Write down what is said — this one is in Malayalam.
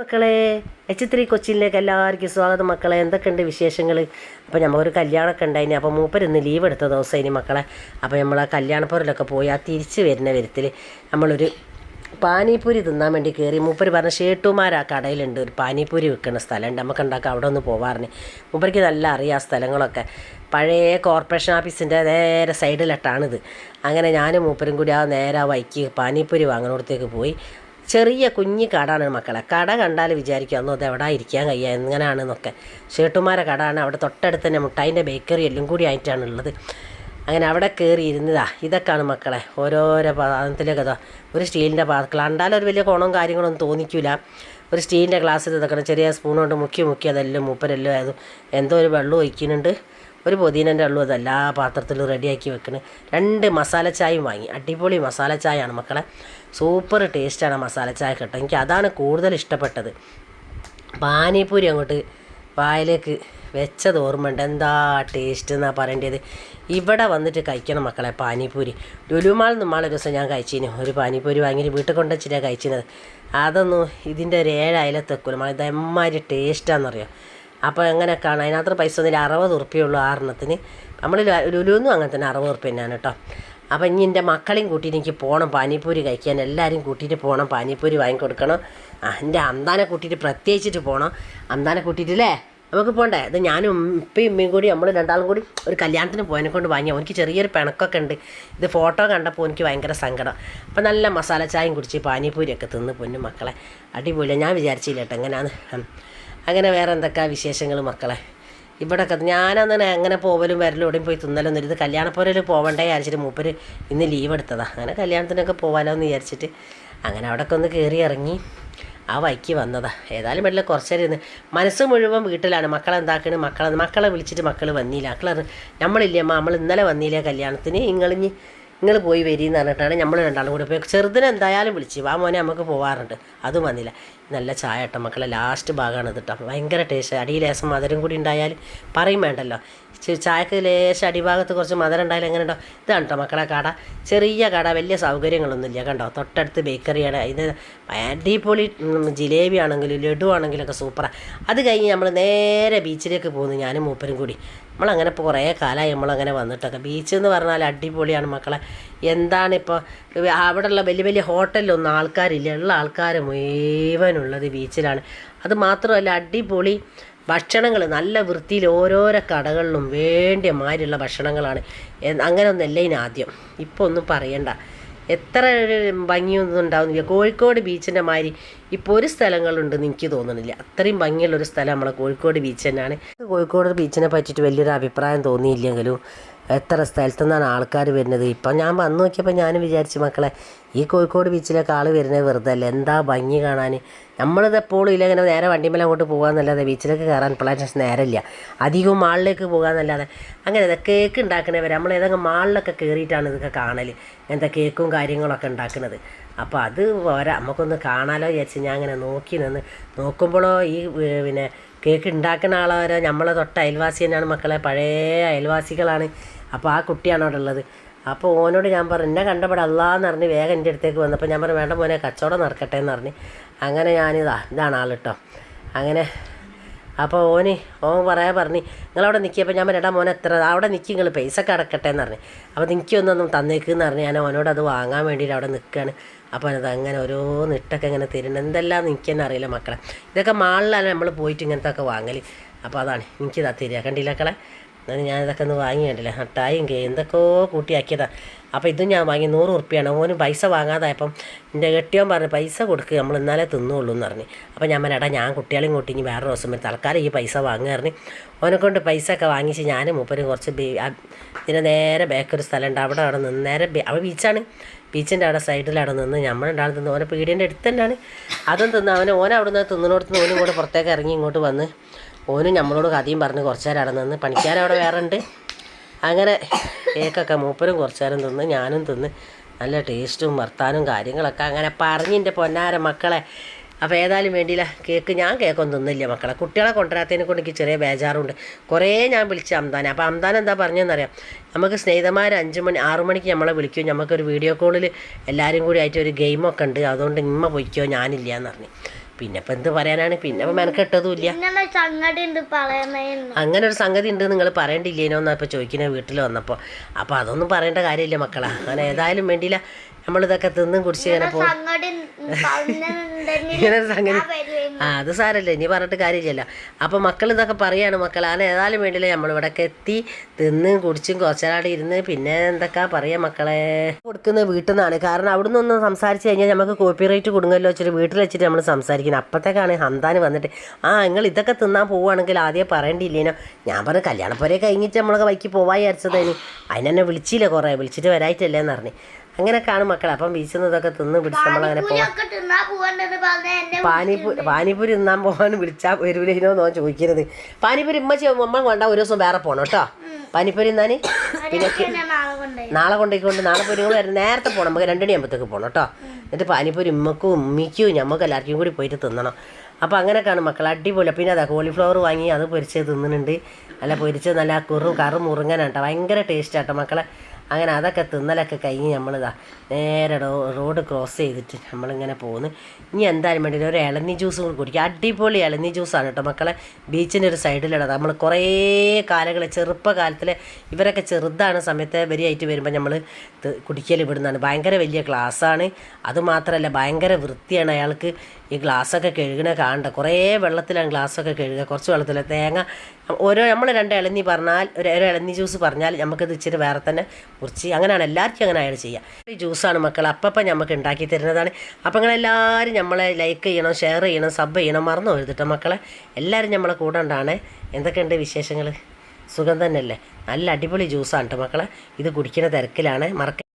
മക്കളെ എച്ച് ത്രീ കൊച്ചിയിലേക്ക് എല്ലാവർക്കും സ്വാഗതം മക്കളെ. എന്തൊക്കെയുണ്ട് വിശേഷങ്ങൾ? അപ്പോൾ നമ്മളൊരു കല്യാണമൊക്കെ ഉണ്ടായിന്. അപ്പോൾ മൂപ്പരൊന്ന് ലീവ് എടുത്ത ദിവസം ഇനി മക്കളെ അപ്പോൾ നമ്മൾ ആ കല്യാണപ്പുറലൊക്കെ പോയി ആ തിരിച്ച് വരുന്ന വരത്തിൽ നമ്മളൊരു പാനിപ്പൂരി തിന്നാൻ വേണ്ടി കയറി മൂപ്പര് പറഞ്ഞ ഷേട്ടുമാർ ആ കടയിലുണ്ട്. ഒരു പാനിപ്പൂരി വിൽക്കുന്ന സ്ഥലമുണ്ട്. നമുക്ക് ഉണ്ടാക്കാം. അവിടെ ഒന്ന് പോവാറിന്. മൂപ്പർക്ക് നല്ല അറിയാം ആ സ്ഥലങ്ങളൊക്കെ. പഴയ കോർപ്പറേഷൻ ഓഫീസിന്റെ നേരെ സൈഡിലിട്ടാണിത് അങ്ങനെ ഞാനും മൂപ്പരും കൂടി ആ നേരെ വൈക്ക് പാനിപ്പൂരി വാങ്ങുന്നിടത്തേക്ക് പോയി. ചെറിയ കുഞ്ഞി കടാണ് മക്കളെ. കട കണ്ടാൽ വിചാരിക്കും അന്നോ അത് എവിടെ ഇരിക്കാൻ കഴിയുക എങ്ങനെയാണെന്നൊക്കെ ഷേട്ടുമാരെ കടാണ് അവിടെ തൊട്ടടുത്ത് തന്നെ മുട്ടായിന്റെ ബേക്കറി എല്ലാം കൂടി ആയിട്ടാണ് ഉള്ളത്. അങ്ങനെ അവിടെ കയറി ഇരുന്നതാ. ഇതൊക്കെയാണ് മക്കളെ ഓരോരോ പാത്രത്തിലൊക്കെ അതോ ഒരു സ്റ്റീലിന്റെ പാത്രം കണ്ടാലും ഒരു വലിയ കോണവും കാര്യങ്ങളൊന്നും തോന്നിക്കില്ല ഒരു സ്റ്റീലിന്റെ ഗ്ലാസ്സിൽ ഇതൊക്കെ ചെറിയ സ്പൂൺ കൊണ്ട് മുക്കി മുക്കി അതെല്ലാം മൂപ്പരെല്ലാം ആയതും എന്തോ ഒരു വെള്ളം ഒഴിക്കുന്നുണ്ട്. ഒരു പൊതിനന്റെ വെള്ളം അത് എല്ലാ പാത്രത്തിലും റെഡിയാക്കി വെക്കണേ. രണ്ട് മസാല ചായയും വാങ്ങി. അടിപൊളി മസാല ചായയാണ് മക്കളെ. സൂപ്പർ ടേസ്റ്റാണ് മസാല ചായ കേട്ടോ. എനിക്ക് അതാണ് കൂടുതൽ ഇഷ്ടപ്പെട്ടത്. പാനിപ്പൂരി അങ്ങോട്ട് വായിലേക്ക് വെച്ചത് ഓർമ്മയുണ്ട്. എന്താ ടേസ്റ്റ് എന്നാണ് പറയേണ്ടത്? ഇവിടെ വന്നിട്ട് കഴിക്കണം മക്കളെ പാനിപ്പൂരി. ലുലുമാൾ നിന്നാളെ ദിവസം ഞാൻ കഴിച്ചിന്. ഒരു പാനിപ്പൂരി വാങ്ങിയിട്ട് വീട്ടിൽ കൊണ്ടുവച്ചിട്ടാണ് കഴിച്ചിരുന്നത് അതൊന്നും ഇതിന്റെ ഒരു ഏഴായാലും തെക്കൂല മകളെ ഇത് എമ്മാതിരി ടേസ്റ്റാണെന്നറിയാം അപ്പോൾ എങ്ങനെയൊക്കെയാണ്? അതിനകത്ത് പൈസ ഒന്നും അറുപത് ഉറുപ്പ്യുള്ളൂ ആറെണ്ണത്തിന് നമ്മൾ ലുലുന്നും അങ്ങനെ തന്നെ അറുപത് ഉറുപ്പ്യ തന്നെയാണ് കേട്ടോ. അപ്പം ഇനി എന്റെ മക്കളെയും കൂട്ടിയിട്ട് എനിക്ക് പോകണം പാനിപ്പൂരി കഴിക്കാൻ. എല്ലാവരും കൂട്ടിയിട്ട് പോകണം പാനിപ്പൂരി വാങ്ങിക്കൊടുക്കണം. എന്റെ അന്താനെ കൂട്ടിയിട്ട് പ്രത്യേകിച്ചിട്ട് പോകണം അന്താനെ കൂട്ടിയിട്ടില്ലേ നമുക്ക് പോകണ്ടേ ഇത് ഞാനും ഉപ്പയും ഉമ്മയും കൂടി നമ്മൾ രണ്ടാളും കൂടി ഒരു കല്യാണത്തിന് പോയതിനെ കൊണ്ട് വാങ്ങി എനിക്ക് ചെറിയൊരു പിണക്കൊക്കെ ഉണ്ട്. ഇത് ഫോട്ടോ കണ്ടപ്പോൾ എനിക്ക് ഭയങ്കര സങ്കടം. അപ്പം നല്ല മസാല ചായയും കുടിച്ച് പാനിപ്പൂരിയൊക്കെ തിന്ന് പൊന്നു മക്കളെ. അടിപൊളിയാണ് ഞാൻ വിചാരിച്ചില്ല കേട്ടോ എങ്ങനെയാണ് അങ്ങനെ വേറെ എന്തൊക്കെയാ വിശേഷങ്ങൾ മക്കളെ? ഇവിടെയൊക്കെ ഞാനങ്ങനെ അങ്ങനെ പോവലും വരലും പോയി തിന്നലൊന്നും ഇത് കല്യാണപ്പോരയിൽ പോവണ്ടേ വിചാരിച്ചിട്ട് മൂപ്പര് ഇന്ന് ലീവ് എടുത്തതാണ് അങ്ങനെ കല്യാണത്തിനൊക്കെ പോകാലോ എന്ന് വിചാരിച്ചിട്ട് അങ്ങനെ അവിടെയൊക്കെ ഒന്ന് കയറി ഇറങ്ങി ആ വൈക്ക് വന്നതാ. ഏതായാലും വെള്ളം കുറച്ചേരം ഇരുന്ന് മനസ്സ് മുഴുവൻ വീട്ടിലാണ്. മക്കളെ എന്താക്കണ്? മക്കളെ മക്കളെ വിളിച്ചിട്ട് മക്കൾ വന്നില്ല. മക്കളെ നമ്മളില്ലേ അമ്മ നമ്മൾ ഇന്നലെ വന്നില്ല കല്യാണത്തിന്? ഇങ്ങളിഞ്ഞ് നിങ്ങൾ പോയി വരീന്ന് പറഞ്ഞിട്ടാണ് നമ്മൾ രണ്ടാളും കൂടി പോയി. ചെറുതിനെ എന്തായാലും വിളിച്ച് വാ മോനെ നമുക്ക് പോവാറുണ്ട്. അതും വന്നില്ല. നല്ല ചായ കേട്ടോ മക്കളെ ലാസ്റ്റ് ഭാഗമാണ് ഇത് കേട്ടോ. ഭയങ്കര ടേസ്റ്റ് അടിയിൽ മധുരം കൂടി ഉണ്ടായാൽ പറയും വേണ്ടല്ലോ. ചെ- ചായക്ക് ലേശം അടിഭാഗത്ത് കുറച്ച് മധുരം ഉണ്ടായാലും എങ്ങനെ ഉണ്ടോ ഇതാണ് കേട്ടോ മക്കളെ കട. ചെറിയ കട വലിയ സൗകര്യങ്ങളൊന്നുമില്ല കണ്ടോ? തൊട്ടടുത്ത് ബേക്കറിയാണ് ഇത് അടിപൊളി ജിലേബി ആണെങ്കിലും ലഡു ആണെങ്കിലൊക്കെ സൂപ്പറാണ് അത് കഴിഞ്ഞ് നമ്മൾ നേരെ ബീച്ചിലേക്ക് പോകുന്നു ഞാനും മൂപ്പരും കൂടി. നമ്മളങ്ങനെ ഇപ്പോൾ കുറേ കാലമായി നമ്മളങ്ങനെ വന്നിട്ടൊക്കെ. ബീച്ച് എന്ന് പറഞ്ഞാൽ അടിപൊളിയാണ് മക്കളെ. എന്താണിപ്പോൾ അവിടെയുള്ള വലിയ വലിയ ഹോട്ടലിലൊന്നും ആൾക്കാരില്ല. ഉള്ള ആൾക്കാർ മുഴുവനുള്ളത് ബീച്ചിലാണ്. അത് മാത്രമല്ല അടിപൊളി ഭക്ഷണങ്ങൾ നല്ല വൃത്തിയിൽ ഓരോരോ കടകളിലും വേണ്ടിയ മാതിരിയുള്ള ഭക്ഷണങ്ങളാണ്. അങ്ങനെയൊന്നല്ല ഇതിന് ആദ്യം. ഇപ്പോൾ ഒന്നും പറയണ്ട. എത്ര ഒരു ഭംഗിയൊന്നും ഉണ്ടാവുന്നില്ല. കോഴിക്കോട് ബീച്ചിന്റെ മാതിരി ഇപ്പോൾ ഒരു സ്ഥലങ്ങളുണ്ടെന്ന് എനിക്ക് തോന്നുന്നില്ല അത്രയും ഭംഗിയുള്ളൊരു സ്ഥലം നമ്മളെ കോഴിക്കോട് ബീച്ച് തന്നെയാണ്. കോഴിക്കോട് ബീച്ചിനെ പറ്റിയിട്ട് വലിയൊരു അഭിപ്രായം തോന്നിയില്ലെങ്കിലും എത്ര സ്ഥലത്തു നിന്നാണ് ആൾക്കാർ വരുന്നത്? ഇപ്പം ഞാൻ വന്നു നോക്കിയപ്പോൾ ഞാൻ വിചാരിച്ചു മക്കളെ ഈ കോഴിക്കോട് ബീച്ചിലൊക്കെ ആൾ വരുന്നത് വെറുതെ അല്ല എന്താ ഭംഗി കാണാൻ നമ്മളിത് എപ്പോഴും ഇല്ല ഇങ്ങനെ നേരെ വണ്ടിമേലെ അങ്ങോട്ട് പോകാമെന്നല്ലാതെ ബീച്ചിലേക്ക് കയറാൻ പ്ലാൻ നേരമില്ല. അധികവും മാളിലേക്ക് പോകാമെന്നല്ലാതെ അങ്ങനെ കേക്ക് ഉണ്ടാക്കണവർ നമ്മൾ ഏതെങ്കിലും മാളിലൊക്കെ കയറിയിട്ടാണ് ഇതൊക്കെ കാണൽ ഇങ്ങനത്തെ കേക്കും കാര്യങ്ങളൊക്കെ ഉണ്ടാക്കുന്നത് അപ്പോൾ അത് പോരാ നമുക്കൊന്ന് കാണാലോ വിചാരിച്ച് ഞാൻ അങ്ങനെ നോക്കി നിന്ന് നോക്കുമ്പോഴോ ഈ പിന്നെ കേക്ക് ഉണ്ടാക്കുന്ന ആളാരോ നമ്മളെ തൊട്ട അയൽവാസി തന്നെയാണ് മക്കളെ പഴയ അയൽവാസികളാണ്. അപ്പോൾ ആ കുട്ടിയാണ് അവിടെ ഉള്ളത്. അപ്പോൾ ഓനോട് ഞാൻ പറഞ്ഞു എന്നെ കണ്ടപ്പോൾ അല്ലാന്ന് പറഞ്ഞ് വേഗം എന്റെ അടുത്തേക്ക് വന്നപ്പോൾ ഞാൻ പറഞ്ഞു വേണ്ട മോനെ കച്ചവടം നടക്കട്ടെ എന്ന് പറഞ്ഞ് അങ്ങനെ ഞാനിതാ ഇതാണ് ആൾ കേട്ടോ അങ്ങനെ അപ്പോൾ ഓന് ഓൻ പറയാൻ പറഞ്ഞു നിങ്ങളവിടെ നിൽക്കിയപ്പോൾ ഞാൻ പറഞ്ഞാ മോനെ എത്ര അവിടെ നിൽക്കി നിങ്ങൾ പൈസ ഒക്കെ അടക്കട്ടെ എന്ന് പറഞ്ഞു അപ്പോൾ നിൽക്കൊന്നൊന്നും തന്നേക്കെന്ന് പറഞ്ഞ് ഞാൻ ഓനോട് അത് വാങ്ങാൻ വേണ്ടിയിട്ട് അവിടെ നിൽക്കുകയാണ് അപ്പോൾ അത് അങ്ങനെ ഓരോ നിട്ടൊക്കെ ഇങ്ങനെ തരുന്നത് എന്തെല്ലാം എനിക്ക് തന്നെ അറിയില്ല മക്കളെ. ഇതൊക്കെ മാളിലാണ് നമ്മൾ പോയിട്ട് ഇങ്ങനത്തെ ഒക്കെ വാങ്ങൽ അപ്പോൾ അതാണ് എനിക്കിതാ തരിക കണ്ടില്ല മക്കളെ? എന്നാലും ഞാൻ ഇതൊക്കെ ഒന്ന് വാങ്ങി കണ്ടില്ല? ഹട്ടായും കേ എന്തൊക്കെയോ കൂട്ടിയാക്കിയതാണ് അപ്പോൾ ഇതും ഞാൻ വാങ്ങി. നൂറ് ഉറുപ്പിയാണ്. ഓന് പൈസ വാങ്ങാതായപ്പം എന്റെ കെട്ടിയോൻ പറഞ്ഞു പൈസ കൊടുക്കുക നമ്മൾ ഇന്നാലേ തിന്നുള്ളൂ എന്ന് പറഞ്ഞു. അപ്പോൾ ഞാൻ പറഞ്ഞു ഞാൻ കുട്ടികളെയും കൂട്ടി ഇനി വേറെ ദിവസം വരും തൽക്കാലം ഈ പൈസ വാങ്ങുക പറഞ്ഞു. ഓനെ കൊണ്ട് പൈസ ഒക്കെ വാങ്ങിച്ച് ഞാനും മൂപ്പരും കുറച്ച് ഇതിന് നേരെ ബേക്കൊരു സ്ഥലമുണ്ട് അവിടെ അവിടെ നിന്ന് നേരെ അവിടെ ബീച്ചാണ് ബീച്ചിന്റെ അവിടെ സൈഡിൽ അവിടെ നിന്ന് നമ്മൾ രണ്ടാളും തിന്ന്. ഓനെ പീടിയന്റെ അടുത്ത് തന്നെയാണ്. അതും തിന്ന്. അവനെ ഓനെ അവിടെ നിന്ന് തിന്നിനോടത്ത് ഓനും കൂടെ പുറത്തേക്ക് ഇറങ്ങി ഇങ്ങോട്ട് വന്ന് ഓനും നമ്മളോട് കഥയും പറഞ്ഞ് കുറച്ച് നേരം അവിടെ നിന്ന് പണിക്കാരവിടെ വേറെ ഉണ്ട് അങ്ങനെ കേക്കൊക്കെ മൂപ്പരും കുറച്ച് നേരം തിന്ന് ഞാനും തിന്ന് നല്ല ടേസ്റ്റും വർത്താനും കാര്യങ്ങളൊക്കെ അങ്ങനെ പറഞ്ഞിന്റെ പൊന്നാര മക്കളെ. അപ്പോൾ ഏതായാലും വേണ്ടിയില്ല കേക്ക് ഞാൻ കേക്കൊന്നും തിന്നില്ല മക്കളെ. കുട്ടികളെ കൊണ്ടുവരാത്തതിനെ കൊണ്ട് എനിക്ക് ചെറിയ ബേജാറുണ്ട്. കുറേ ഞാൻ വിളിച്ച അംതാനെ. അപ്പോൾ അംതാൻ എന്താ പറഞ്ഞതെന്നറിയാം നമുക്ക് സ്നേഹിതന്മാർ അഞ്ച് മണി ആറു മണിക്ക് നമ്മളെ വിളിക്കും. നമുക്കൊരു വീഡിയോ കോളിൽ എല്ലാവരും കൂടി ആയിട്ട് ഒരു ഗെയിമൊക്കെ ഉണ്ട്. അതുകൊണ്ട് ഇമ്മ പൊയ്ക്കോ ഞാനില്ല എന്ന് പറഞ്ഞു പിന്നെ ഇപ്പം എന്ത് പറയാനാണ്? പിന്നെ ഇപ്പം മെനക്കെട്ടതുമില്ല അങ്ങനെ ഒരു സംഗതി ഉണ്ട് നിങ്ങൾ പറയണ്ടില്ലേനോ എന്നാ ഇപ്പോൾ ചോദിക്കുന്നത് വീട്ടിൽ വന്നപ്പോൾ അപ്പോൾ അതൊന്നും പറയേണ്ട കാര്യമില്ല മക്കളാ. അങ്ങനെ ഏതായാലും വേണ്ടിയില്ല. നമ്മളിതൊക്കെ തിന്നും കുടിച്ച് ഇങ്ങനെ പോകും. സംഗതി പറഞ്ഞിട്ടുണ്ടെങ്കിൽ ഇങ്ങനെ സംഗതി. ആ അത് സാരല്ലേ ഇനി പറഞ്ഞിട്ട് കാര്യമില്ലല്ലോ. അപ്പോൾ മക്കൾ ഇതൊക്കെ പറയാണ് മക്കൾ ആന ഏതായാലും വേണ്ടിയില്ല നമ്മളിവിടെയൊക്കെ എത്തി തിന്നും കുടിച്ചും കുറച്ചാടെ ഇരുന്ന് പിന്നെ എന്തൊക്കെ പറയാ മക്കളെ? കൊടുക്കുന്നത് വീട്ടിൽ നിന്നാണ് കാരണം അവിടെ നിന്നൊന്ന് സംസാരിച്ച് കഴിഞ്ഞാൽ നമുക്ക് കോപ്പി കോപ്പിറൈറ്റ് കൊടുങ്ങല്ലോ വെച്ചിട്ട് വീട്ടിൽ വെച്ചിട്ട് നമ്മൾ സംസാരിക്കുന്നത് അപ്പത്തേക്കാണ് ഹന്താന് വന്നിട്ട് ആ നിങ്ങൾ ഇതൊക്കെ തിന്നാൻ പോവുകയാണെങ്കിൽ ആദ്യം പറയേണ്ടിയില്ലേനോ? ഞാൻ പറഞ്ഞു കല്യാണപ്പുരയെ കഴിഞ്ഞിട്ട് നമ്മളൊക്കെ വൈക്ക് പോവാൻ വിചാരിച്ചതേനി അതിനെന്നെ വിളിച്ചില്ല കുറേ. വിളിച്ചിട്ട് വരായിട്ടല്ലേന്ന് പറഞ്ഞു. അങ്ങനെയൊക്കെയാണ് മക്കളെ? അപ്പം വീശുന്നതൊക്കെ തിന്ന് പിടിച്ച് നമ്മളങ്ങനെ എന്നെ പാനിപ്പൂരി പാനിപ്പൂരി തിന്നാൻ പോകാൻ വിളിച്ചാൽ വരൂലേനോ എന്നോ ചോദിക്കരുത്. പാനിപ്പൂരി ഉമ്മച്ചി ഉമ്മ കൊണ്ട ഒരു ദിവസം വേറെ പോകണം കേട്ടോ. പാനിപ്പൂരി തിന്നാൻ പിന്നെ നാളെ കൊണ്ടേക്കൊണ്ട് നാളെ പോയി നിങ്ങൾ നേരത്തെ പോകണം നമുക്ക് രണ്ടു മണിയാകുമ്പോഴത്തേക്ക് പോകണം കേട്ടോ. എന്നിട്ട് പാനിപ്പൂരി ഉമ്മക്കും ഉമ്മിക്കും ഞമ്മക്കും എല്ലാവർക്കും കൂടി പോയിട്ട് തിന്നണം. അപ്പോൾ അങ്ങനെയൊക്കെയാണ് മക്കൾ അടിപൊളി. പിന്നെ അതാ കോളിഫ്ലവർ വാങ്ങി അത് പൊരിച്ച് തിന്നുന്നുണ്ട്. അല്ല പൊരിച്ച് നല്ല കുറും കറും മുറുങ്ങനാട്ടോ ഭയങ്കര ടേസ്റ്റ് ആട്ടോ മക്കളെ. അങ്ങനെ അതൊക്കെ തിന്നലൊക്കെ കഴിഞ്ഞ് നമ്മളിതാ നേരെ റോഡ് ക്രോസ് ചെയ്തിട്ട് നമ്മളിങ്ങനെ പോകുന്നു ഇനി എന്തായാലും വേണ്ടി ഒരു ഇളനി ജ്യൂസ് കൂടി കുടിക്കുക അടിപൊളി ഇളനി ജ്യൂസാണ് കേട്ടോ മക്കളെ. ബീച്ചിന്റെ ഒരു സൈഡിലുള്ളത് നമ്മൾ കുറേ കാലങ്ങൾ ചെറുപ്പകാലത്തിൽ ഇവരൊക്കെ ചെറുതാണ് സമയത്ത് വരിയായിട്ട് വരുമ്പോൾ നമ്മൾ കുടിക്കൽ ഇവിടുന്നാണ്. ഭയങ്കര വലിയ ക്ലാസ്സാണ് അതുമാത്രമല്ല ഭയങ്കര വൃത്തിയാണ് അയാൾക്ക്. ഈ ഗ്ലാസ്സൊക്കെ കഴുകണ കാണണ്ട കുറേ വെള്ളത്തിലാണ് ഗ്ലാസ്സൊക്കെ കഴുകുക. കുറച്ച് വെള്ളത്തിൽ തേങ്ങ. ഓരോ നമ്മൾ രണ്ട് ഇളനി പറഞ്ഞാൽ ഒരു ഒരു ജ്യൂസ് പറഞ്ഞാൽ നമുക്കത് ഇച്ചിരി വേറെ തന്നെ മുറിച്ച് അങ്ങനെയാണ് എല്ലാവർക്കും അങ്ങനെ അയാൾ ചെയ്യുക ഈ ജ്യൂസാണ് മക്കൾ അപ്പം നമുക്ക് ഉണ്ടാക്കി തരുന്നതാണ്. അപ്പം അങ്ങനെ എല്ലാവരും നമ്മളെ ലൈക്ക് ചെയ്യണം ഷെയർ ചെയ്യണം സബ് ചെയ്യണം മറന്നു പോരുതിട്ടോ മക്കളെ. എല്ലാവരും നമ്മളെ കൂടെ ഉണ്ടാണ്? എന്തൊക്കെയുണ്ട് വിശേഷങ്ങൾ സുഖം തന്നെയല്ലേ? നല്ല അടിപൊളി ജ്യൂസാണ് കേട്ടോ മക്കളെ. ഇത് കുടിക്കുന്ന തിരക്കിലാണ്. മറക്ക